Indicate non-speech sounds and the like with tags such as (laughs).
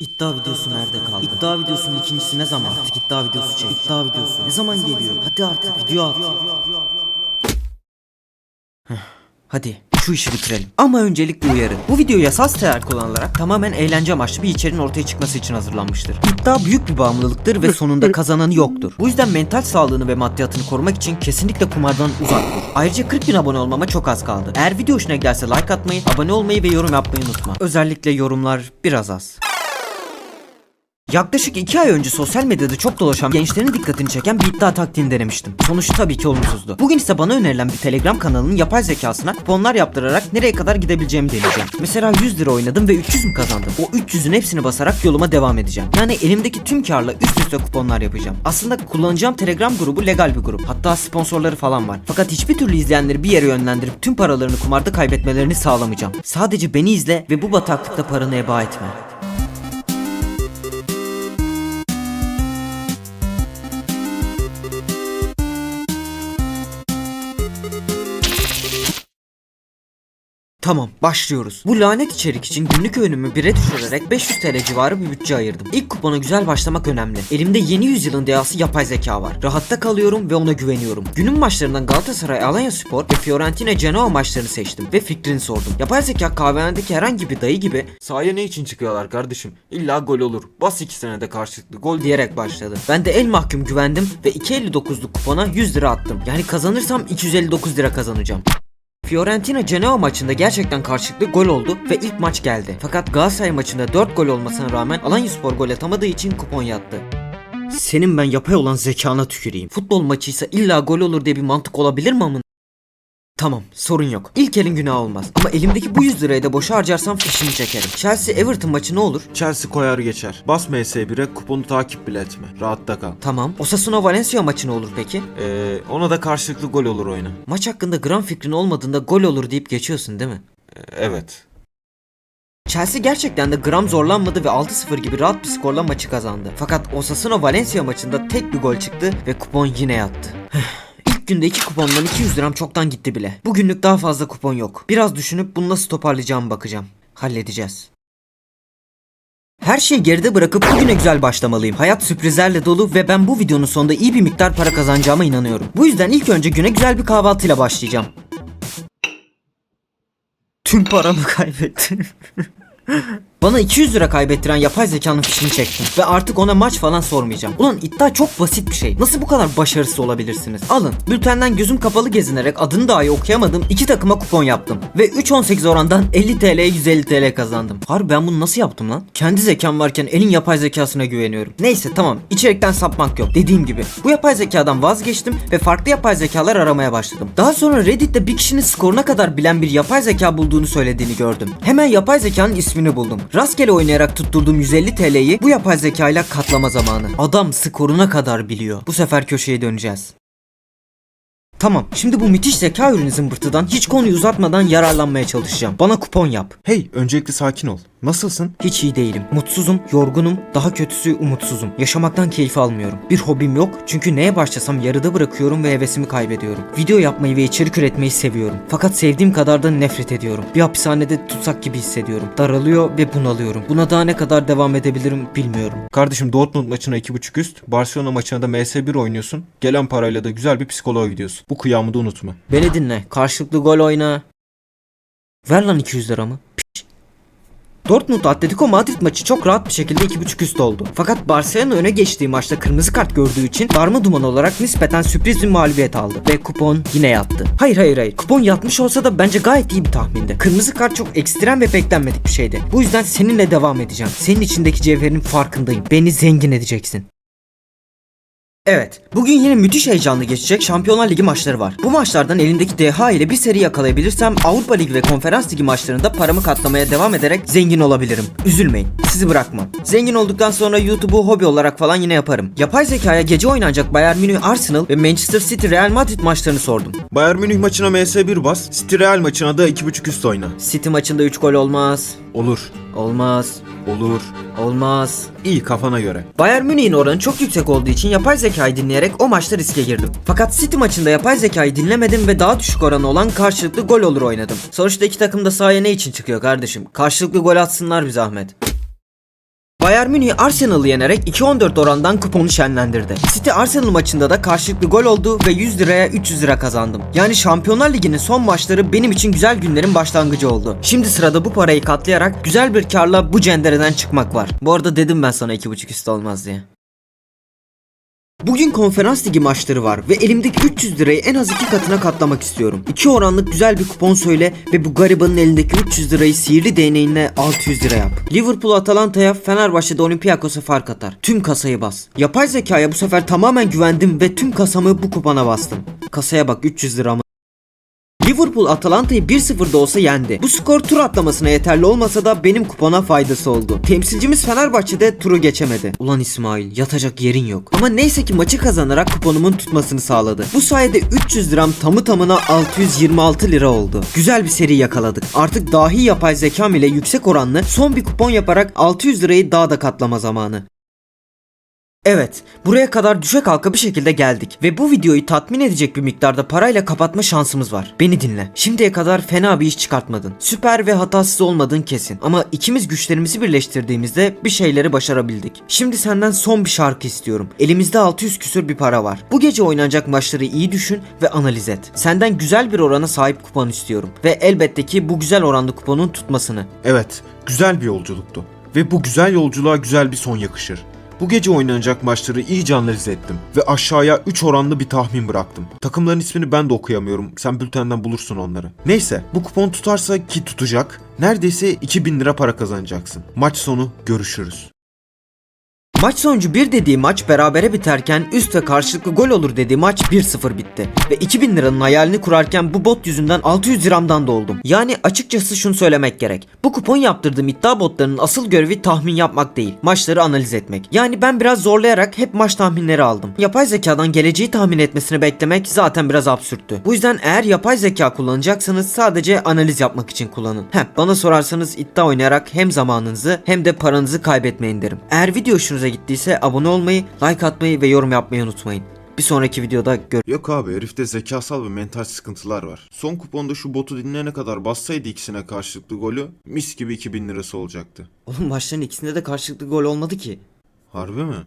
İddia videosu nerede kaldı? İddia videosunun ikincisi ne zaman? Artık iddia videosu çek. İddia videosu ne zaman geliyor? Hadi artık video at. Hadi şu işi bitirelim. Ama öncelikle uyarı. Bu video yasal siteler kullanılarak tamamen eğlence amaçlı bir içeriğin ortaya çıkması için hazırlanmıştır. İddia büyük bir bağımlılıktır ve sonunda (laughs) kazananı yoktur. Bu yüzden mental sağlığını ve maddiyatını korumak için kesinlikle kumardan uzak dur. Ayrıca 40 bin abone olmama çok az kaldı. Eğer video hoşuna giderse like atmayı, abone olmayı ve yorum yapmayı unutma. Özellikle yorumlar biraz az. Yaklaşık 2 ay önce sosyal medyada çok dolaşan gençlerin dikkatini çeken bir iddia taktiğini denemiştim. Sonuç tabii ki olumsuzdu. Bugün ise bana önerilen bir Telegram kanalının yapay zekasına kuponlar yaptırarak nereye kadar gidebileceğimi deneyeceğim. Mesela 100 lira oynadım ve 300 mü kazandım? O 300'ün hepsini basarak yoluma devam edeceğim. Yani elimdeki tüm karla üst üste kuponlar yapacağım. Aslında kullanacağım Telegram grubu legal bir grup. Hatta sponsorları falan var. Fakat hiçbir türlü izleyenleri bir yere yönlendirip tüm paralarını kumarda kaybetmelerini sağlamayacağım. Sadece beni izle ve bu bataklıkta paranı eba etme. Tamam başlıyoruz. Bu lanet içerik için günlük öğünümü 1'e düşürerek 500 TL civarı bir bütçe ayırdım. İlk kupona güzel başlamak önemli. Elimde yeni yüzyılın dehası yapay zeka var. Rahatta kalıyorum ve ona güveniyorum. Günün maçlarından Galatasaray Alanya Spor ve Fiorentina Genoa maçlarını seçtim ve fikrini sordum. Yapay zeka kahvehanedeki herhangi bir dayı gibi Sahaya ne için çıkıyorlar kardeşim? İlla gol olur. Bas iki senede karşılıklı gol diye. diyerek başladı. Ben de el mahkum güvendim ve 2.59'luk kupona 100 lira attım. Yani kazanırsam 259 lira kazanacağım. Fiorentina Genoa maçında gerçekten karşılıklı gol oldu ve ilk maç geldi. Fakat Galatasaray maçında 4 gol olmasına rağmen Alanyaspor gol atamadığı için kupon yattı. Senin ben yapay olan zekana tüküreyim. Futbol maçıysa illa gol olur diye bir mantık olabilir mi amın? Tamam sorun yok. İlk elin günah olmaz. Ama elimdeki bu 100 lirayı da boşa harcarsam fişini çekerim. Chelsea Everton maçı ne olur? Chelsea koyar geçer. Bas MS1'e kuponu takip bile etme. Rahatta kal. Tamam. Osasuna Valencia maçı ne olur peki? Ee, ona da karşılıklı gol olur oyna. Maç hakkında gram fikrin olmadığında gol olur deyip geçiyorsun değil mi? Ee, evet. Chelsea gerçekten de gram zorlanmadı ve 6-0 gibi rahat bir skorla maçı kazandı. Fakat Osasuna Valencia maçında tek bir gol çıktı ve kupon yine yattı. İlk günde iki kupondan 200 liram çoktan gitti bile. Bugünlük daha fazla kupon yok. Biraz düşünüp bunu nasıl toparlayacağımı bakacağım. Halledeceğiz. Her şeyi geride bırakıp bugüne güzel başlamalıyım. Hayat sürprizlerle dolu ve ben bu videonun sonunda iyi bir miktar para kazanacağıma inanıyorum. Bu yüzden ilk önce güne güzel bir kahvaltıyla başlayacağım. Tüm paramı kaybettim. (laughs) Bana 200 lira kaybettiren yapay zekanın fişini çektim. Ve artık ona maç falan sormayacağım. Ulan iddia çok basit bir şey. Nasıl bu kadar başarısız olabilirsiniz? Alın. Bültenden gözüm kapalı gezinerek adını dahi okuyamadım. iki takıma kupon yaptım. Ve 3.18 orandan 50 TL'ye 150 TL kazandım. Harbi ben bunu nasıl yaptım lan? Kendi zekam varken elin yapay zekasına güveniyorum. Neyse tamam. İçerikten sapmak yok. Dediğim gibi. Bu yapay zekadan vazgeçtim ve farklı yapay zekalar aramaya başladım. Daha sonra Reddit'te bir kişinin skoruna kadar bilen bir yapay zeka bulduğunu söylediğini gördüm. Hemen yapay zekanın ismini buldum. Rastgele oynayarak tutturduğum 150 TL'yi bu yapay zekayla katlama zamanı. Adam skoruna kadar biliyor. Bu sefer köşeye döneceğiz. Tamam, şimdi bu müthiş zeka ürünü zımbırtıdan hiç konuyu uzatmadan yararlanmaya çalışacağım. Bana kupon yap. Hey, öncelikle sakin ol. Nasılsın? Hiç iyi değilim. Mutsuzum, yorgunum, daha kötüsü umutsuzum. Yaşamaktan keyif almıyorum. Bir hobim yok çünkü neye başlasam yarıda bırakıyorum ve hevesimi kaybediyorum. Video yapmayı ve içerik üretmeyi seviyorum. Fakat sevdiğim kadar da nefret ediyorum. Bir hapishanede tutsak gibi hissediyorum. Daralıyor ve bunalıyorum. Buna daha ne kadar devam edebilirim bilmiyorum. Kardeşim Dortmund maçına 2.5 üst, Barcelona maçına da MS1 oynuyorsun. Gelen parayla da güzel bir psikoloğa gidiyorsun. Bu kıyamı da unutma. Beni dinle. Karşılıklı gol oyna. Ver lan 200 liramı. Dortmund Atletico Madrid maçı çok rahat bir şekilde 2.5 üst oldu. Fakat Barcelona öne geçtiği maçta kırmızı kart gördüğü için darma duman olarak nispeten sürpriz bir mağlubiyet aldı. Ve kupon yine yattı. Hayır hayır hayır. Kupon yatmış olsa da bence gayet iyi bir tahmindi. Kırmızı kart çok ekstrem ve beklenmedik bir şeydi. Bu yüzden seninle devam edeceğim. Senin içindeki cevherin farkındayım. Beni zengin edeceksin. Evet, bugün yine müthiş heyecanlı geçecek Şampiyonlar Ligi maçları var. Bu maçlardan elimdeki DH ile bir seri yakalayabilirsem Avrupa Ligi ve Konferans Ligi maçlarında paramı katlamaya devam ederek zengin olabilirim. Üzülmeyin, sizi bırakmam. Zengin olduktan sonra YouTube'u hobi olarak falan yine yaparım. Yapay zekaya gece oynanacak Bayern Münih Arsenal ve Manchester City Real Madrid maçlarını sordum. Bayern Münih maçına MS1 bas, City Real maçına da 2.5 üst oyna. City maçında 3 gol olmaz. Olur. Olmaz. Olur. Olmaz. İyi kafana göre. Bayern Münih'in oranı çok yüksek olduğu için yapay zekayı dinleyerek o maçta riske girdim. Fakat City maçında yapay zekayı dinlemedim ve daha düşük oranı olan karşılıklı gol olur oynadım. Sonuçta iki takım da sahaya ne için çıkıyor kardeşim? Karşılıklı gol atsınlar bir zahmet. Bayern Münih Arsenal'ı yenerek 2-14 orandan kuponu şenlendirdi. City Arsenal maçında da karşılıklı gol oldu ve 100 liraya 300 lira kazandım. Yani Şampiyonlar Ligi'nin son maçları benim için güzel günlerin başlangıcı oldu. Şimdi sırada bu parayı katlayarak güzel bir karla bu cendereden çıkmak var. Bu arada dedim ben sana 2.5 üstü olmaz diye. Bugün konferans ligi maçları var ve elimdeki 300 lirayı en az iki katına katlamak istiyorum. İki oranlık güzel bir kupon söyle ve bu garibanın elindeki 300 lirayı sihirli değneğinle 600 lira yap. Liverpool Atalanta'ya Fenerbahçe'de Olympiakos'a fark atar. Tüm kasayı bas. Yapay zekaya bu sefer tamamen güvendim ve tüm kasamı bu kupona bastım. Kasaya bak 300 lira mı? Liverpool Atalanta'yı 1-0'da olsa yendi. Bu skor tur atlamasına yeterli olmasa da benim kupona faydası oldu. Temsilcimiz Fenerbahçe'de turu geçemedi. Ulan İsmail yatacak yerin yok. Ama neyse ki maçı kazanarak kuponumun tutmasını sağladı. Bu sayede 300 liram tamı tamına 626 lira oldu. Güzel bir seri yakaladık. Artık dahi yapay zekam ile yüksek oranlı son bir kupon yaparak 600 lirayı daha da katlama zamanı. Evet, buraya kadar düşe kalka bir şekilde geldik ve bu videoyu tatmin edecek bir miktarda parayla kapatma şansımız var. Beni dinle. Şimdiye kadar fena bir iş çıkartmadın. Süper ve hatasız olmadığın kesin. Ama ikimiz güçlerimizi birleştirdiğimizde bir şeyleri başarabildik. Şimdi senden son bir şarkı istiyorum. Elimizde 600 küsür bir para var. Bu gece oynanacak maçları iyi düşün ve analiz et. Senden güzel bir orana sahip kupon istiyorum. Ve elbette ki bu güzel oranda kuponun tutmasını. Evet, güzel bir yolculuktu. Ve bu güzel yolculuğa güzel bir son yakışır. Bu gece oynanacak maçları iyice analiz ettim ve aşağıya 3 oranlı bir tahmin bıraktım. Takımların ismini ben de okuyamıyorum. Sen bültenden bulursun onları. Neyse, bu kupon tutarsa ki tutacak, neredeyse 2000 lira para kazanacaksın. Maç sonu görüşürüz. Maç sonucu 1 dediği maç berabere biterken üst ve karşılıklı gol olur dediği maç 1-0 bitti. Ve 2000 liranın hayalini kurarken bu bot yüzünden 600 liramdan da oldum. Yani açıkçası şunu söylemek gerek. Bu kupon yaptırdığım iddia botlarının asıl görevi tahmin yapmak değil. Maçları analiz etmek. Yani ben biraz zorlayarak hep maç tahminleri aldım. Yapay zekadan geleceği tahmin etmesini beklemek zaten biraz absürttü. Bu yüzden eğer yapay zeka kullanacaksanız sadece analiz yapmak için kullanın. Heh bana sorarsanız iddia oynayarak hem zamanınızı hem de paranızı kaybetmeyin derim. Eğer video hoşunuza gittiyse abone olmayı, like atmayı ve yorum yapmayı unutmayın. Bir sonraki videoda gör Yok abi herifte zekasal ve mental sıkıntılar var. Son kuponda şu botu dinleyene kadar bassaydı ikisine karşılıklı golü mis gibi 2000 lirası olacaktı. Oğlum maçların ikisinde de karşılıklı gol olmadı ki. Harbi mi?